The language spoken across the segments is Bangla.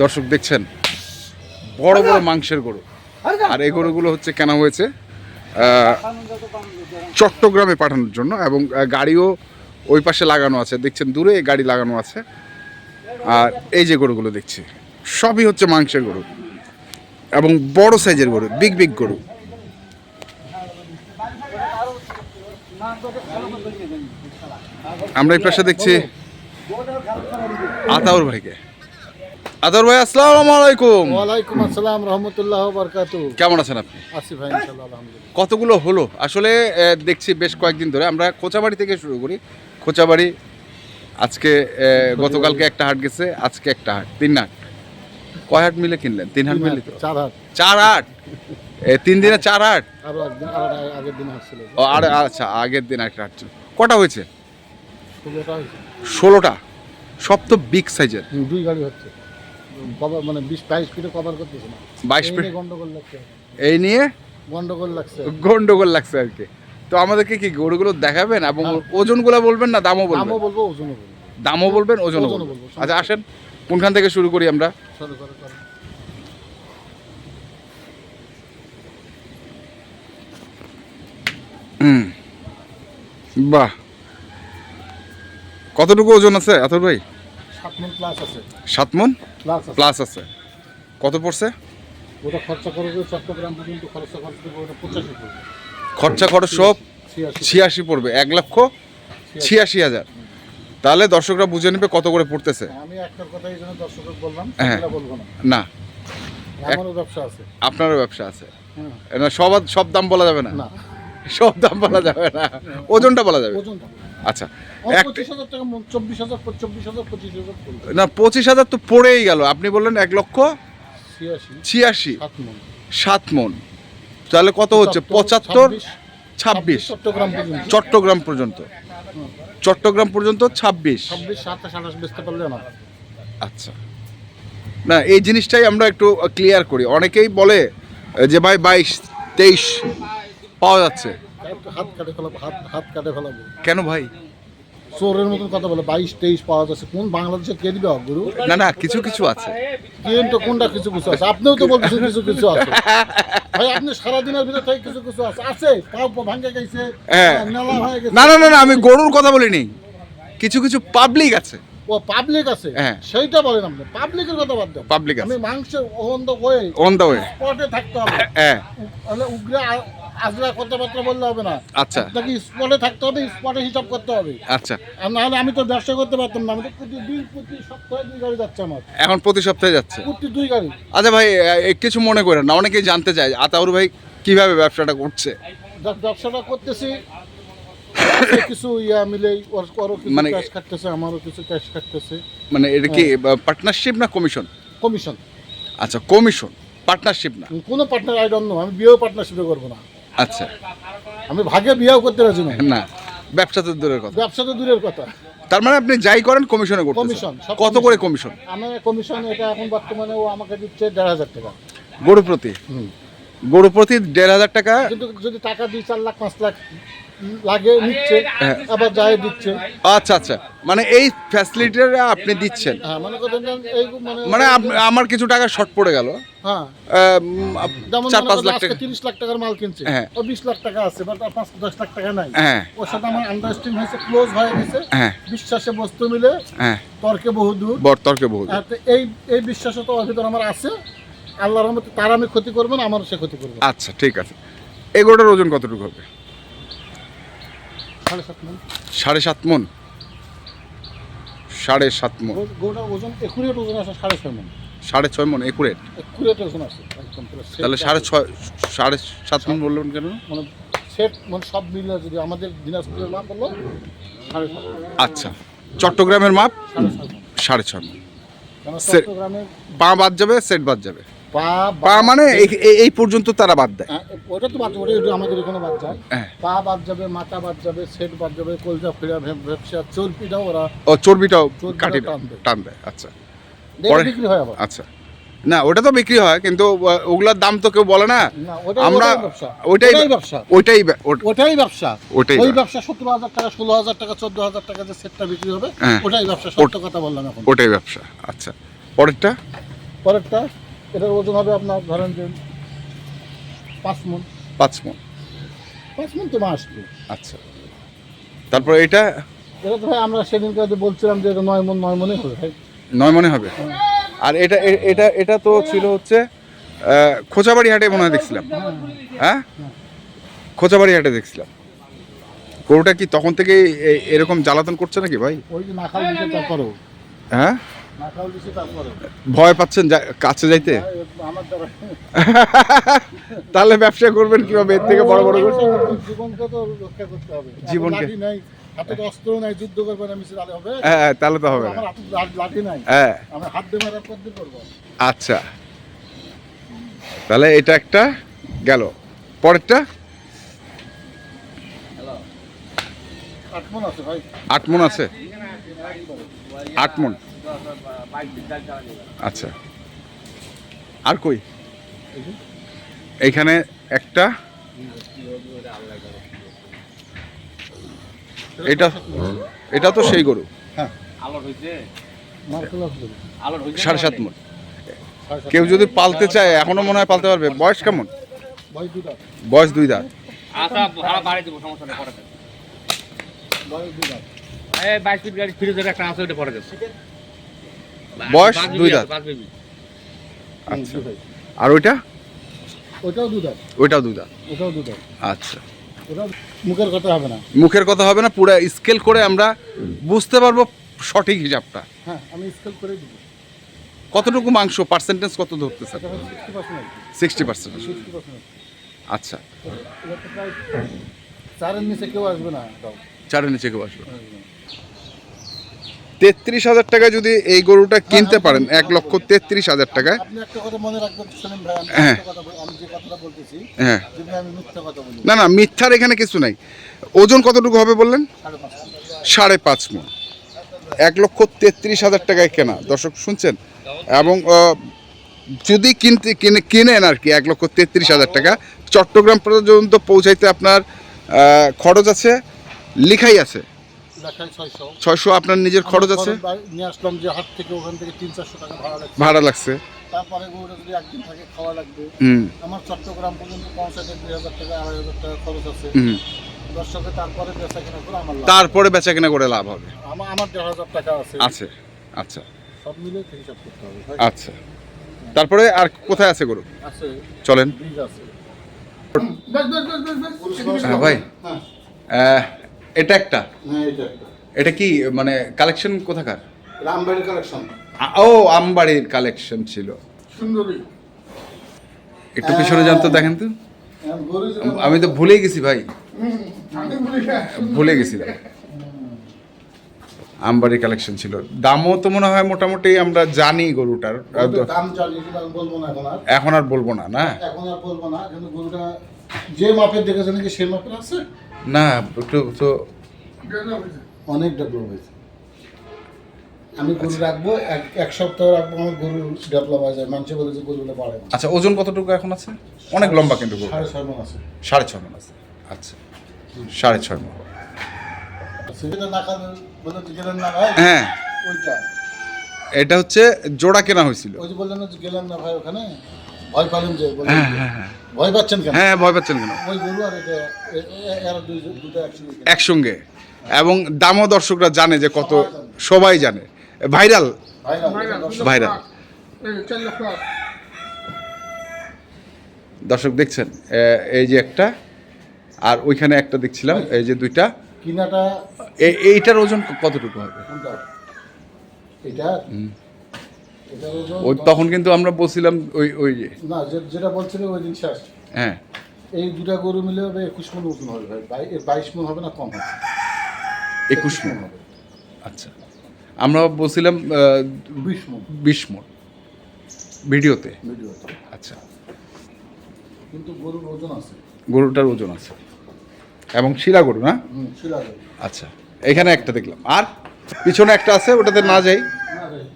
দর্শক দেখছেন, বড় বড় মাংসের গরু। আর এই গরুগুলো হচ্ছে কেনা হয়েছে চট্টগ্রামে পাঠানোর জন্য এবং গাড়িও ওই পাশে লাগানো আছে। দেখছেন, দূরে গাড়ি লাগানো আছে। আর এই যে গরুগুলো দেখছি, সবই হচ্ছে মাংসের গরু এবং বড় সাইজের গরু, বিগ বিগ গরু। আমরা এই পাশে দেখছি আতাউর ভাইকে। আতাউর ভাই আসসালামু আলাইকুম। ওয়ালাইকুম আসসালাম রহমতুল্লাহ বরকাতু কেমন আছেন আপনি? আসি ভাই ইনশাআল্লাহ আলহামদুলিল্লাহ। কতগুলো হলো? আসলে দেখছি বেশ কয়েকদিন ধরে। আমরা খোঁচাবাড়ি থেকে শুরু করি। খোঁচাবাড়ি আজকে গতকালকে একটা হাট গেছে আজকে একটা হাট তিন হাট। কয় হাট মিলে কিনলেন? তিন হাট মিলে চার হাট। চার হাট? তিন দিনে চার হাট? আর আগের দিন আসছিল ও আর আচ্ছা আগের দিন একটা হাট ছিল। কটা হয়েছে? ষোলোটা। সব তো বিগ সাইজের দুই গাড়ি হচ্ছে। কভার মানে বিশ বাইশ ফিটে কভার করতেছে না। 22 এই ফিট? গন্ডগোল লাগছে। এই নিয়ে? গন্ডগোল লাগছে। গন্ডগোল লাগছে আর কি। তো আমাদেরকে কি গরুগুলো দেখাবেন এবং ওজনগুলো বলবেন না দামও বলবেন? দামও বলব ওজনও বলব। দামও বলবেন ওজনও বলব, আচ্ছা আসেন। কোনখান থেকে শুরু করি আমরা? সরো বাহ। কতটুকু ওজন আছে আতর ভাই? সাত মন প্লাস আছে। কত পড়ছে? ওটা খরচা চট্টগ্রাম পর্যন্ত খরচা খরচ ওটা পঁচাশি পড়বে। খরচা খরচ সব ছিয়াশি। পড়বে এক লক্ষ ছিয়াশি হাজার। তাহলে দর্শকরা বুঝে নেবে কত করে পড়তেছে। আমি একটা কথা এই জন্য দর্শকক বললাম হ্যাঁ। বলব না। না। আমারও ব্যবসা আছে। আপনারও ব্যবসা আছে। হ্যাঁ। সব সব দাম বলা যাবে না। সব দাম বলা যাবে না। ওজনটা বলা যাবে? ওজনটা। আচ্ছা। না পঁচিশ হাজার তো পড়েই গেল। আপনি বললেন এক লক্ষ ছিয়াশি। সাত মন। তাহলে কত হচ্ছে? পঁচাত্তর ছাব্বিশ। চট্টগ্রাম পর্যন্ত। চট্টগ্রাম পর্যন্ত। ছাব্বিশ। আচ্ছা। না এই জিনিসটাই আমরা একটু ক্লিয়ার করি। অনেকেই বলে যে ভাই বাইশ তেইশ। পাওয়া যাচ্ছে। হাত কাটে ফেলাবো হাত হাত কাটে ফেলাবো কেন ভাই? চোরের মতন কথা বলে বাইশ তেইশ পাওয়া যাচ্ছে। কোন বাংলাদেশে কে দিবে গুরু না না কিছু কিছু আছে। কিন্তু কোনটা কিছু কিছু আছে? আপনিও তো বলতেছেন কিছু কিছু আছে। ভাই আপনি সারাদিনের ভিতরে থেকে কিছু কিছু আছে। আছে পাও পা ভাঙ্গে গেছে হ্যাঁ। নেলা হয়ে গেছে। না না না না আমি গরুর কথা বলিনি। কিছু কিছু পাবলিক আছে। ও পাবলিক আছে? হ্যাঁ। সেইটা বলেন আপনি। পাবলিকের কথা বাদ দেন। পাবলিক আছে। আমি মাংসের on the way on the way স্পটে থাকতে হবে। হ্যাঁ। তাহলে উগ্রে আজরা কথাবার্তা বললে হবে না। আচ্ছা। আপনাকে স্পটে থাকতে হবে স্পটে হিসাব করতে হবে। আচ্ছা। আর নাহলে আমি তো ব্যবসা করতে পারতাম না আমি তো প্রতি দুই প্রতি সপ্তাহে দুই গাড়ি যাচ্ছে আমার। এখন প্রতি সপ্তাহে যাচ্ছে? প্রতি দুই গাড়ি। আচ্ছা ভাই এ, কিছু মনে করেন না অনেকেই জানতে চায় আতাউর ভাই কীভাবে ব্যবসাটা করছে? যা- ব্যবসাটা করতেছি। কিছু ইয়া মিলেই ওর ওরও কিছু মানে- ক্যাশ কাটতেছে আমারও কিছু ক্যাশ কাটতেছে মানে এটা কি পার্টনারশিপ না কমিশন কমিশন আচ্ছা কমিশন পার্টনারশিপ না? কোনো পার্টনার আই ডোন্ট নো আমি বিয়েও পার্টনারশিপে করব না। আচ্ছা। আমি ভাগে বিয়েও করতে রাজি না। না ব্যবসা তো দূরের কথা। ব্যবসা তো দূরের কথা। তার মানে আপনি যাই করেন কমিশনে করতে কমিশন, কত করে কমিশন আমার কমিশন এটা এখন বর্তমানে ও আমাকে দিচ্ছে দেড় হাজার টাকা। গরু প্রতি? হুম। গরু প্রতি দেড় হাজার টাকা? কিন্তু যদি টাকা দুই চার লাখ পাঁচ লাখ লাগে নিচ্ছে হ্যাঁ। আবার যায় দিচ্ছে। আচ্ছা আচ্ছা। মানে এই ফ্যাসিলিটিটা আপনি দিচ্ছেন। হ্যাঁ মানে মানে মানে আমার কিছু টাকা শর্ট পড়ে গেল। হ্যাঁ। যেমন চার পাঁচ লাখ টাকা। তিরিশ লাখ টাকার মাল কিনছে। হ্যাঁ। ও বিশ লাখ টাকা আছে বাট পাঁচ দশ লাখ টাকা নাই। হ্যাঁ। ওর সাথে আমার আন্ডারস্ট্যান্ডিং হয়েছে ক্লোজ হয়ে গেছে। হ্যাঁ। বিশ্বাসে বস্তু মিলে হ্যাঁ। তর্কে বহু দূর। বর তর্কে বহু আর এই এই বিশ্বাস তো ওর ভিতর আমার আছে। আল্লাহর রহমতে তার আমি ক্ষতি করব না আমারও সে ক্ষতি করব। আচ্ছা ঠিক আছে। এই গরুটার ওজন কতটুকু হবে? সাড়ে সাত মন? সাড়ে সাত মন। ওজন একুরেট ওজন আছে সাড়ে ছয় মন। সাড়ে ছয় মন একুরেট একুরেট ওজন আছে তাহলে সাড়ে ছয় সাড়ে সাত মন বললেন কেন? মানে সেট মানে সব মিলে যদি আমাদের দিনাজপুরের মাপ হলো সাড়ে আচ্ছা চট্টগ্রামের মাপ? সাড়ে ছয় মন। চট্টগ্রামের পা বাদ যাবে সেট বাদ যাবে। পা পা মানে এই- পর্যন্ত তারা বাদ দেয়। হ্যাঁ, ওটা তো বাদ ওটা আমাদের এখানে বাদ যায়। হ্যাঁ। পা বাদ যাবে মাথা বাদ যাবে সেট বাদ যাবে কলজা ফিরা ব্যবসা চর্পিটাও ওরা ও চর্বিটাও চর্বিটাও কাটি টান দেয়। আচ্ছা। বিক্রি হয় আবার। আচ্ছা। না ওটা তো বিক্রি হয় কিন্তু ওগুলার দাম তো কেউ বলে না। আমরা ব্যবসা। ওইটাই ওটাই ব্যবসা। ওইটাই ওটাই ব্যবসা। ওটাই ওই ব্যবসা। সতেরো হাজার টাকা ষোলো হাজার টাকা চোদ্দ হাজার টাকা যে সেটটা বিক্রি হবে হ্যাঁ। ওটাই ব্যবসা সত্য কথা বললাম এখন। ওটাই ব্যবসা আচ্ছা। পরেরটা? পরেরটা? এটার ওজন হবে আপনার ধরেন যে পাঁচ মন। পাঁচ মন। পাঁচ মন তো মাস। আচ্ছা। তারপর এটা? এটা তো ভাই আমরা সেদিনকে বলছিলাম যে এটা নয় মন নয় মনে হবে ভাই। নয় মনে হবে? আর এটা এটা এটা তো ছিল হচ্ছে খোঁচাবাড়ি হাটে মনে হয় দেখছিলাম। হ্যাঁ? খোঁচাবাড়ি হাটে দেখছিলাম। গরুটা কি তখন থেকে এরকম জ্বালাতন করছে নাকি ভাই? ওই যে নাখাল তারপরেও। হ্যাঁ? ভয় পাচ্ছেন কাছে যাইতে? তাহলে ব্যবসা করবেন কীভাবে? এর থেকে বড় বড় জীবনকে। তো করতে হবে তো নাই যুদ্ধ হ্যাঁ তাহলে তো হবে হ্যাঁ। আচ্ছা। তাহলে এটা একটা গেল। পরেরটা? আছে ভাই আট মন আছে। আট মন আচ্ছা। আর কই? এইখানে একটা। এটা এটা তো সেই গরু। হ্যাঁ। সাড়ে সাত মন। কেউ যদি পালতে চায় এখনও মনে হয় পালতে পারবে। বয়স কেমন? বয়স দুই দাঁত। আচ্ছা বাইশ ফিট গাড়ি ফ্রিজের একটা আছে ওটা পরে দেবো। বয়স দুই দাঁত। আচ্ছা। আর ওইটা? ওইটাও দুটা ওইটাও দুই দাঁত। ওটাও দুটা আচ্ছা। মুখের কথা হবে না। মুখের কথা হবে না পুরো স্কেল করে আমরা বুঝতে পারব সঠিক হিসাবটা। হ্যাঁ আমি স্কেল করে দিব। কতটুকু মাংস পার্সেন্টেজ কত ধরতে হচ্ছে sixty percent sixty percent sixty percent আচ্ছা। চারের নিচে কেউ আসবে না চারের নিচে কেউ আসবে তেত্রিশ হাজার টাকায় যদি এই গরুটা কিনতে পারেন এক লক্ষ তেত্রিশ হাজার টাকায়। হ্যাঁ। হ্যাঁ। না না মিথ্যার এখানে কিছু নাই। ওজন কতটুকু হবে বললেন? সাড়ে পাঁচ মন। এক লক্ষ তেত্রিশ হাজার টাকায় কেনা। দর্শক শুনছেন? এবং যদি কিনতে কিনে কিনেন আর কি এক লক্ষ তেত্রিশ হাজার টাকা। চট্টগ্রাম পর্যন্ত পৌঁছাইতে আপনার খরচ আছে লিখাই আছে। দেখায় ছয়শো। ছয়শো আপনার নিজের খরচ আছে? নিয়ে আসলাম যে হাট থেকে ওখান থেকে তিন চারশো টাকা ভাড়া লাগছে। ভাড়া লাগছে। তারপরে গরুটা যদি একদিন থাকে খাওয়া লাগবে। হুম। আমার চট্টগ্রাম পর্যন্ত পৌঁছাতে দুই হাজার টাকা আড়াই হাজার টাকা খরচ আছে। দর্শকে তারপরে বেচা কেনা করে আমার লাভ তারপরে বেচা কেনা করে লাভ হবে। আমার আমার দেড় হাজার টাকা আছে। আছে। আচ্ছা। সব মিলে হিসাব করতে হবে আচ্ছা। তারপরে আর কোথায় আছে গরু? আছে। চলেন। আছে। হ্যাঁ, ভাই। হ্যাঁ, এটা একটা? হ্যাঁ, এটা একটা। এটা কি মানে কালেকশন কোথাকার? রামবাড়ি কালেকশন ও আমবাড়ির কালেকশন ছিল। সুন্দরী। একটু পিছনে জানতো দেখেন তো। হ্যাঁ, আমি তো ভুলেই গেছি ভাই। ভুলে গেছিলাম আমবাড়ির কালেকশন ছিল। দামও তো মনে হয় মোটামুটি আমরা জানি গরুটার। এখন আর বলব না না? এখন আর বলব না কিন্তু গরুটা যে মাপের দেখেছেন কি সেই মাপের আছে? না একটু তো অনেক ডেভেলপ হয়েছে। আমি গরু রাখব এক এক সপ্তাহ রাখব আমার গরু ডেভেলপ হয়ে যায়। মানুষে বলে যে গরুগুলো বাড়ে না। আচ্ছা ওজন কতটুকু এখন আছে? অনেক লম্বা কিন্তু গরু। সাড়ে ছয় মন আছে। সাড়ে ছয় মন আছে। আচ্ছা সাড়ে ছয় মন। হ্যাঁ। ওইটা। এটা হচ্ছে জোড়া কেনা হয়েছিল। ওই যে বললেন না গেলেন না ভাই ওখানে? ভয় পালেন যে হ্যাঁ হ্যাঁ হ্যাঁ। ভয় পাচ্ছেন কেন? হ্যাঁ ভয় পাচ্ছেন কেন? ওই গরু আর এটা এরা দুটো একসঙ্গে একসঙ্গে। এবং দামও দর্শকরা জানে যে কত সবাই জানে। ভাইরাল? ভাইরাল, দর্শক- দেখছেন এই যে একটা আর ওইখানে একটা দেখছিলাম এই যে দুইটা। কিনাটা এইটার ওজন কতটুকু হবে? এটা? ওই তখন কিন্তু আমরা বলছিলাম ওই ওই যে। না যেটা বলছিলেন ওই দিন শেষ। হ্যাঁ। এই দুটা গরু মিলে হবে একুশ মন ওজন হবে ভাই। বাই- বাইশ মন হবে না কম হবে। একুশ মন। হবে। আচ্ছা। আমরা বলছিলাম বিশ মন। বিশ মন। ভিডিওতে? ভিডিওতে। আচ্ছা। কিন্তু গরুর ওজন আছে। গরুটার ওজন আছে। এবং শিলা গরু না? শিলা গরু। আচ্ছা। এখানে একটা দেখলাম। আর পিছনে একটা আছে ওটাতে না যাই।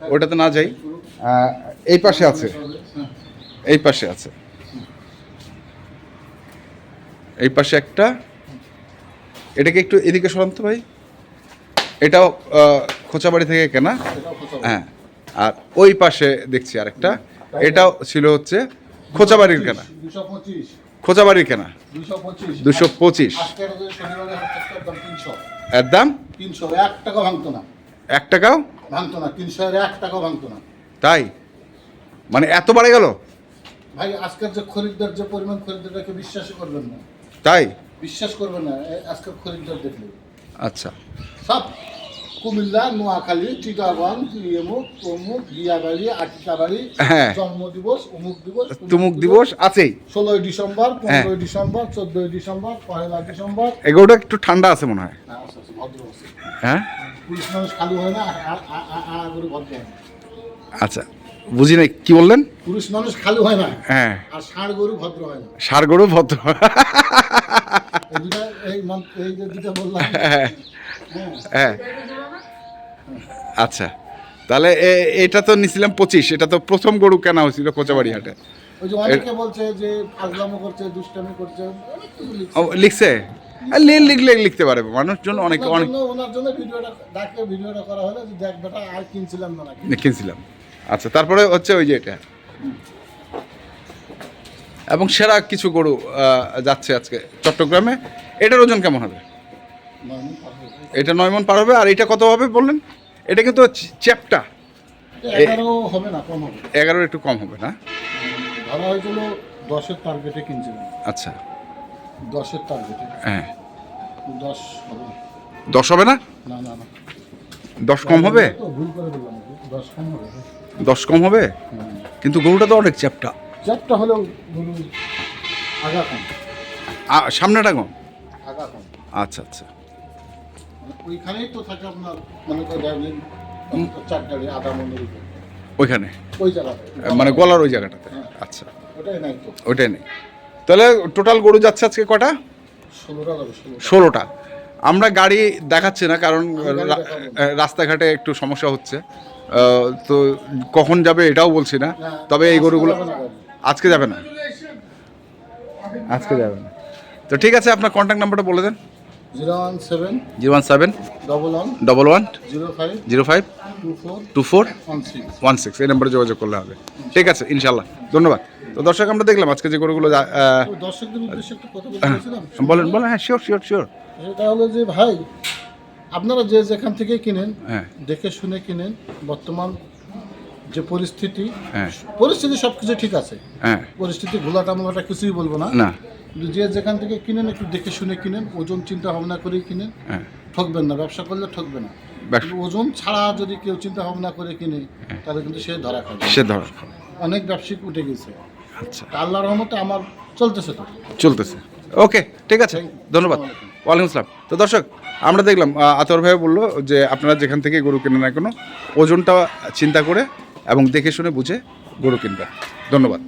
ওটাতে না যাই। এই পাশে আছে। এই পাশে আছে। এই পাশে একটা। এটাকে একটু এদিকে সরান্ত ভাই। এটাও খোঁচাবাড়ি থেকে কেনা। হ্যাঁ। আর ওই পাশে দেখছি আরেকটা। এটাও ছিল হচ্ছে খোঁচাবাড়ির কেনা। খোঁচাবাড়ির কেনা। দুশো পঁচিশ। এর দাম? তিনশো। এক টাকা ভাঙতো না। এক টাকাও? ভাঙতো না। তিনশো এক টাকা ভাঙতো না। তাই? মানে এত বাড়ে গেল? ভাই আজকের যে খরিদ্দার যে পরিমাণ খরিদ্দারকে বিশ্বাসই করবেন না। তাই? বিশ্বাস করবেন না আজকের খরিদ্দার দেখলে। আচ্ছা। সব কুমিল্লা নোয়াখালী টিকাগঞ্জ ইমুক তমুক বিয়াবাড়ি আটিকাবাড়ি হ্যাঁ। জন্ম দিবস অমুক দিবস তুমুক দিবস আছেই। ষোলোই ডিসেম্বর হ্যাঁ। পনেরোই ডিসেম্বর চোদ্দই ডিসেম্বর পয়লা ডিসেম্বর। এগুলোটা একটু ঠান্ডা আছে মনে হয়। হ্যাঁ, আচ্ছা, আচ্ছা। হ্যাঁ? পুলিশ মানুষ খালি হয় না আর- ভদ্র হয় না। আচ্ছা বুঝি নাই কি বললেন? পুরুষ মানুষ খালি হয় না হ্যাঁ। আর ষাঁড় গরু ভদ্র হয় না। সার গরু ভদ্র। হ্যাঁ। হ্যাঁ। হ্যাঁ। আচ্ছা তাহলে এটা তো নিছিলাম পঁচিশ এটা তো প্রথম গরু কেনা হয়েছিল কোচাবাড়ি হাটে ওই যে অনেকে বলছে যে ফাজলামো করছে দুষ্টামি করছে লিখছে। ও, লিখছে লিখলে লিখতে পারে। মানুষজন অনেক অনেক ওনার জন্য ভিডিওটা ডাকে ভিডিওটা করা হলো যে দেখ বেটা আর কিনছিলাম না নাকি? কিনছিলাম। আচ্ছা তারপরে হচ্ছে ওই যে এটা। এবং সেরা কিছু গরু যাচ্ছে আজকে চট্টগ্রামে। এটার ওজন কেমন হবে? এটা নয় মন পার হবে আর এটা কত হবে বললেন? এটা কিন্তু চ্যাপটা। এগারো হবে না কম হবে। এগারোর একটু কম হবে না? ধরা হয়েছিল দশের টার্গেটে কিনছিলাম। আচ্ছা। দশের টার্গেটে হ্যাঁ। দশ হবে। দশ হবে না? না না না। দশ কম হবে? ভুল করে দিলাম দশ কম হবে। দশ কম হবে? কিন্তু গরুটা তো অনেক চ্যাপটা। চারটা হলেও গরু আগা কম। সামনেটা কম? আগা কম। আচ্ছা আচ্ছা। মানে ওইখানেই তো থাকে আপনার মনে আধা মনের উপর। ওইখানে? ওই জায়গাতে। মানে গলার ওই জায়গাটাতে? আচ্ছা। ওটাই নাই তো। ওইটাই নেই। তাহলে টোটাল গরু যাচ্ছে আজকে কটা? ষোলোটা আমরা গাড়ি দেখাচ্ছি না কারণ রাস্তাঘাটে একটু সমস্যা হচ্ছে। তো কখন যাবে এটাও বলছি না। না, তবে এই গরুগুলো। আজকে যাবে না। আজকে যাবে না। তো ঠিক আছে আপনার কন্ট্যাক্ট নাম্বারটা বলে দেন। Zero one seven zero one seven double one double one zero five zero five two four two four one six. One six. এই নাম্বারে যোগাযোগ করলে হবে। ঠিক আছে ইনশাল্লাহ। ধন্যবাদ। তো দর্শক আমরা দেখলাম আজকে যে গরুগুলো দর্শকদের উদ্দেশ্যে একটা কথা বলেছিলাম বলেন বলেন হ্যাঁ শিওর শিওর শিওর সেটা হলো যে ভাই আপনারা যে যেখান থেকে কিনেন হ্যাঁ। দেখে শুনে কিনেন বর্তমান যে পরিস্থিতি হ্যাঁ। পরিস্থিতি সব কিছু ঠিক আছে। হ্যাঁ। পরিস্থিতি ঘোলাটা মোলাটা কিছুই বলব না। কিন্তু যে যেখান থেকে কিনেন একটু দেখে শুনে কিনেন ওজন চিন্তা ভাবনা করেই কিনেন। হ্যাঁ। ঠকবেন না ব্যবসা করলে ঠকবে না। ওজন ছাড়া যদি কেউ চিন্তা ভাবনা করে কিনে তাহলে কিন্তু সে ধরা খাবে। সে ধর অনেক ব্যবসায়িক উঠে গেছে। আচ্ছা। তা আল্লাহর রহমতে আমার চলতেছে তো। চলতেছে। ওকে ঠিক আছে। ধন্যবাদ। ওয়ালাইকুম আসসালাম। তো দর্শক আমরা দেখলাম আতর ভাই বলল যে আপনারা যেখান থেকে গরু কেনেন না কোনো ওজনটা চিন্তা করে এবং দেখে শুনে বুঝে গরু কিনবেন। ধন্যবাদ।